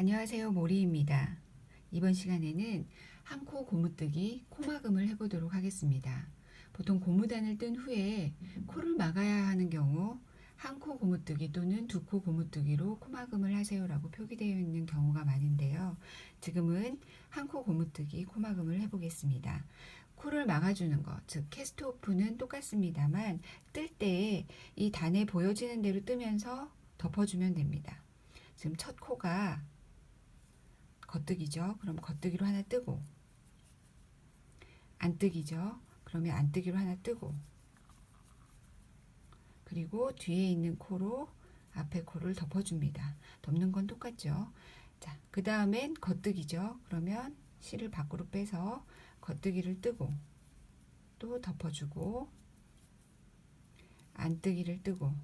안녕하세요. 모리입니다. 이번 시간에는 한 코 고무뜨기 코막음을 해보도록 하겠습니다. 보통 고무단을 뜬 후에 코를 막아야 하는 경우 한 코 고무뜨기 또는 두 코 고무뜨기로 코막음을 하세요라고 표기되어 있는 경우가 많은데요. 지금은 한 코 고무뜨기 코막음을 해보겠습니다. 코를 막아주는 것, 즉 캐스트 오프는 똑같습니다만 뜰때이 단에 보여지는 대로 뜨면서 덮어주면 됩니다. 지금 첫 코가 겉뜨기죠. 그럼 겉뜨기로 하나 뜨고 안 뜨기죠. 그러면 안 뜨기로 하나 뜨고 그리고 뒤에 있는 코로 앞에 코를 덮어줍니다. 덮는 건 똑같죠. 자, 그 다음엔 겉뜨기죠. 그러면 실을 밖으로 빼서 겉뜨기를 뜨고 또 덮어주고 안뜨기를 뜨고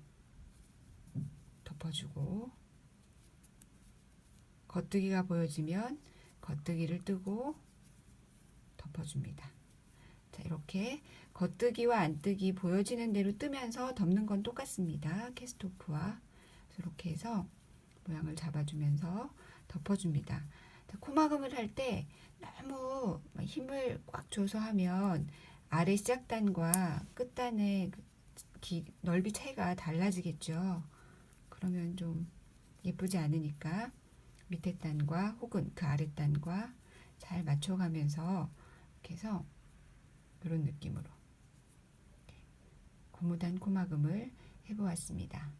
덮어주고 겉뜨기가 보여지면 겉뜨기를 뜨고 덮어줍니다. 자, 이렇게 겉뜨기와 안뜨기 보여지는 대로 뜨면서 덮는 건 똑같습니다. 캐스토프와 이렇게 해서 모양을 잡아주면서 덮어줍니다. 자, 코막음을 할 때 너무 힘을 꽉 줘서 하면 아래 시작단과 끝단의 그 기, 넓이 차이가 달라지겠죠. 그러면 좀 예쁘지 않으니까 밑에 단과 혹은 그 아래 단과 잘 맞춰가면서 이렇게 해서 이런 느낌으로 고무단 코막음을 해보았습니다.